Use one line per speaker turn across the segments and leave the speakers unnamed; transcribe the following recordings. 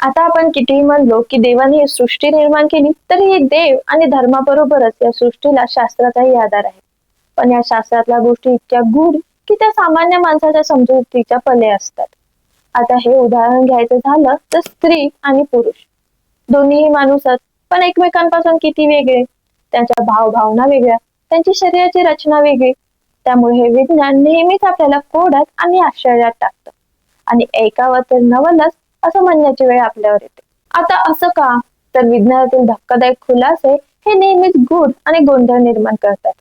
आता आपण कितीही म्हणलो की देवाने ही सृष्टी निर्माण केली तरी हे देव आणि धर्माबरोबरच या सृष्टीला शास्त्राचाही आधार आहे. पण या शास्त्रातल्या गोष्टी इतक्या गूढ की त्या सामान्य माणसाच्या समजुतीच्या पले असतात. आता हे उदाहरण घ्यायचं झालं तर स्त्री आणि पुरुष. दोन्हीही माणूसच पण एकमेकांपासून किती वेगळे? त्यांच्या भावभावना वेगळ्या त्यांची शरीराची रचना वेगळी. त्यामुळे हे विज्ञान नेहमीच आपल्याला कोडात आणि आश्चर्यात टाकतं. आणि ऐकावं तर नवलच असं म्हणण्याची वेळ आपल्यावर येते. आता असं का? तर विज्ञानातील धक्कादायक खुलासे हे नेहमीच गुढ आणि गोंधळ निर्माण करतात.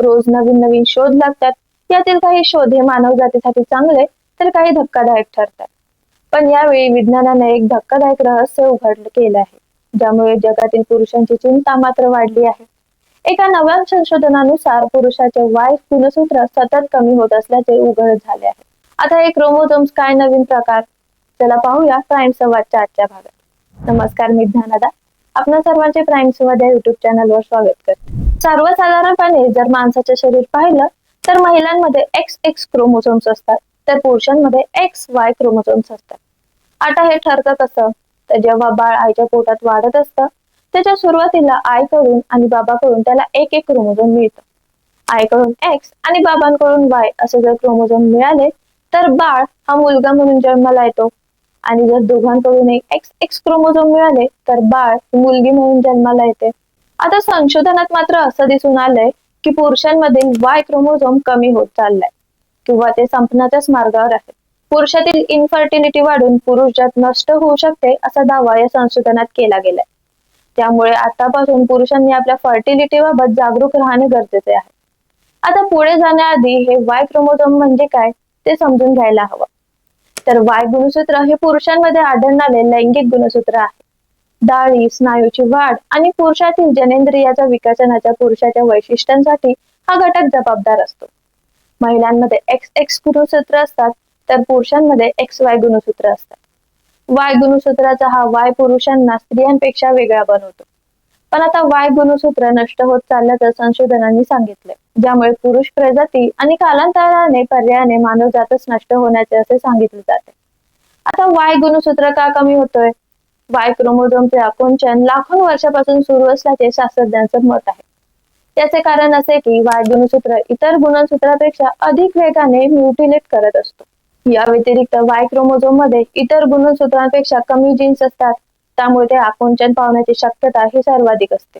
रोज नवीन नवीन शोध लागतात. यातील काही शोध हे मानव जातीसाठी चांगले तर काही धक्कादायक ठरतात. पण यावेळी विज्ञानाने एक धक्कादायक रहस्य उघड केलं आहे ज्यामुळे जगातील पुरुषांची चिंता मात्र वाढली आहे. एका नव्या संशोधनानुसार पुरुषाचे वाय गुणसूत्र सतत कमी होत असल्याचे उघड झाले आहे. आता हे क्रोमोझोम्स काय नवीन प्रकार? चला पाहूया प्राईम संवादच्या आजच्या भागात. नमस्कार मी ज्ञानदा. आपणा सर्वांचे प्राईम संवाद या युट्यूब चॅनलवर स्वागत करते. सर्वसाधारणपणे जर माणसाचे शरीर पाहिलं तर महिलांमध्ये एक्स एक्स क्रोमोझोम्स असतात तर पुरुषांमध्ये एक्स वाय क्रोमोझोम्स असतात. आता हे ठरतं कसं तर जेव्हा बाळ आईच्या पोटात वाढत असतं त्याच्या सुरुवातीला आईकडून आणि बाबाकडून त्याला एक एक क्रोमोझोम मिळतं. आईकडून एक्स आणि बाबांकडून वाय असे जर क्रोमोझोम मिळाले तर बाळ हा मुलगा म्हणून जन्माला येतो आणि जर दोघांकडून एक एक्स एक्स क्रोमोझोम मिळाले तर बाळ मुलगी म्हणून जन्माला येते. आता संशोधनात मात्र असं दिसून आलंय की पुरुषांमधील वाय क्रोमोझोम कमी होत चाललाय किंवा ते संपण्याच्याच मार्गावर आहे. पुरुषातील इन्फर्टिलिटी वाढून पुरुष जात नष्ट होऊ शकते असा दावा या संशोधनात केला गेलाय. त्यामुळे आतापासून पुरुषांनी आपल्या फर्टिलिटी बाबत जागरूक राहणे गरजेचे आहे. आता पुढे जाण्याआधी हे वाय क्रोमोझोम म्हणजे काय ते समजून घ्यायला हवं. तर वाय गुणसूत्र हे पुरुषांमध्ये आढळणारे लैंगिक गुणसूत्र आहे. डाळी स्नायूची वाढ आणि पुरुषातील जनेंद्रियाच्या विकसनाच्या पुरुषाच्या वैशिष्ट्यांसाठी हा घटक जबाबदार असतो. महिलांमध्ये एक्स एक्स गुणसूत्र असतात तर पुरुषांमध्ये एक्स वाय गुणसूत्र असतात. वाय गुणसूत्राचा हा वाय पुरुषांना स्त्रियांपेक्षा वेगळा बनवतो. पण आता वाय गुणसूत्र नष्ट होत चालल्याचं संशोधनांनी सांगितले ज्यामुळे पुरुष प्रजाती आणि कालांतराने पर्यायाने मानव जातच नष्ट होण्याचे असे सांगितले जाते. आता वाय गुणसूत्र का कमी होतोय? वाय क्रोमोझोमचे आकुंचन लाखो वर्षापासून सुरू असल्याचे शास्त्रज्ञांचं मत आहे. त्याचे कारण असे की वाय गुणसूत्र इतर गुणसूत्रापेक्षा अधिक वेगाने म्युटिलेट करत असतो. या व्यतिरिक्त वाय क्रोमोझोममध्ये इतर गुणसूत्रांपेक्षा कमी जीन्स असतात. त्यामुळे ते आकुंचन पावण्याची शक्यता ही सर्वाधिक असते.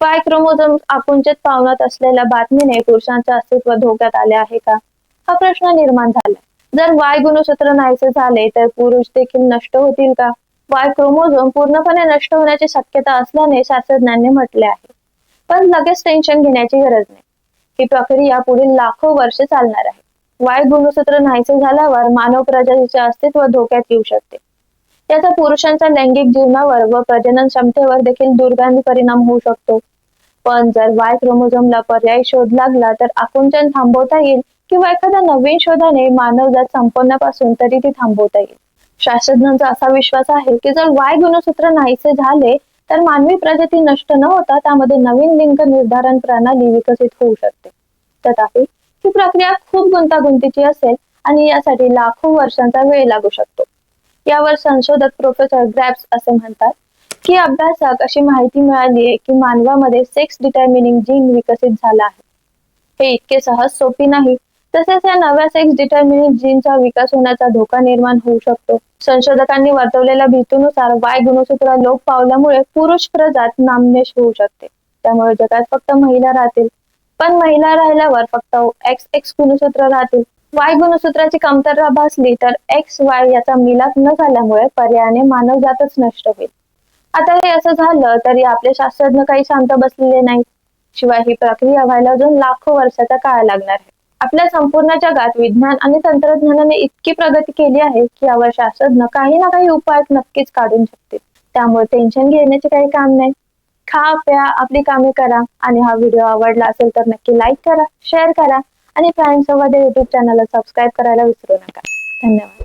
वाय क्रोमोझोम आकुंचित पावनात असलेल्या बातमीने पुरुषांचे अस्तित्व धोक्यात आले आहे का? हा प्रश्न निर्माण झाला. जर वाय गुणसूत्र नाहीसे झाले तर पुरुष देखील नष्ट होतील का? वाय क्रोमोझोम पूर्णपणे नष्ट होण्याची शक्यता असल्याने शास्त्रज्ञांनी म्हटले आहे. पण लगेच टेन्शन घेण्याची गरज नाही. ही प्रक्रिया पुढील लाखो वर्ष चालणार आहे. वाय गुणसूत्र नाहीसे झाल्यावर मानव प्रजातीचे अस्तित्व धोक्यात येऊ शकते. याचा पुरुषांच्या लैंगिक जीवनावर व प्रजनन क्षमतेवर देखील दुर्गंधी परिणाम होऊ शकतो. पण जर वाय क्रोमोझोमला पर्यायी शोध लागला तर आकुंचन थांबवता येईल किंवा एखाद्या नवीन शोधाने मानवजात संपवण्यापासून तरी ती थांबवता येईल. शास्त्रज्ञांचा असा विश्वास आहे की जर वाय गुणसूत्र नाहीसे झाले तर मानवी प्रजाती नष्ट न होता त्यामध्ये नवीन लिंग निर्धारण प्रणाली विकसित होऊ शकते. तथापि ही प्रक्रिया खूप गुंतागुंतीची असेल आणि यासाठी लाखो वर्षांचा वेळ लागू शकतो. यावर संशोधक प्रोफेसर ग्रॅब्स असे म्हणतात की अभ्यासात अशी माहिती मिळाली आहे की मानवामध्ये सेक्स डिटर्मिनिंग जीन विकसित झाला आहे. हे इतके सहज सोपी नाही. तसेच या नव्या सेक्स डिटर्मिनिंग जीनचा विकास होण्याचा धोका निर्माण होऊ शकतो. संशोधकांनी वर्तवलेल्या भीतीनुसार वाय गुणसूत्र लोप पावल्यामुळे पुरुष प्रजात नामनेश होऊ शकते. त्यामुळे जगात फक्त महिला राहतील. पण महिला राहिल्यावर फक्त एक्स एक्स गुणसूत्र राहतील. वाय गुणसूत्राची कमतरता भासली तर एक्स वाय याचा मिलाप न झाल्यामुळे पर्यायाने मानव जातच नष्ट होईल. आता हे असं झालं तरी आपले शास्त्रज्ञ काही शांत बसलेले नाहीत. शिवाय ही प्रक्रिया व्हायला अजून लाखो वर्षाचा काळ लागणार आहे. आपल्या संपूर्ण जगात विज्ञान आणि तंत्रज्ञानाने इतकी प्रगती केली आहे की यावर शास्त्रज्ञ काही ना काही उपाय नक्कीच काढून शकतील. त्यामुळे टेन्शन घेण्याचे काही काम नाही. खा प्या आपली कामे करा. आणि हा व्हिडिओ आवडला असेल तर नक्की लाईक करा शेअर करा. आणि प्राईम संवाद युट्यूब चॅनलला सबस्क्राईब करायला विसरू नका. धन्यवाद.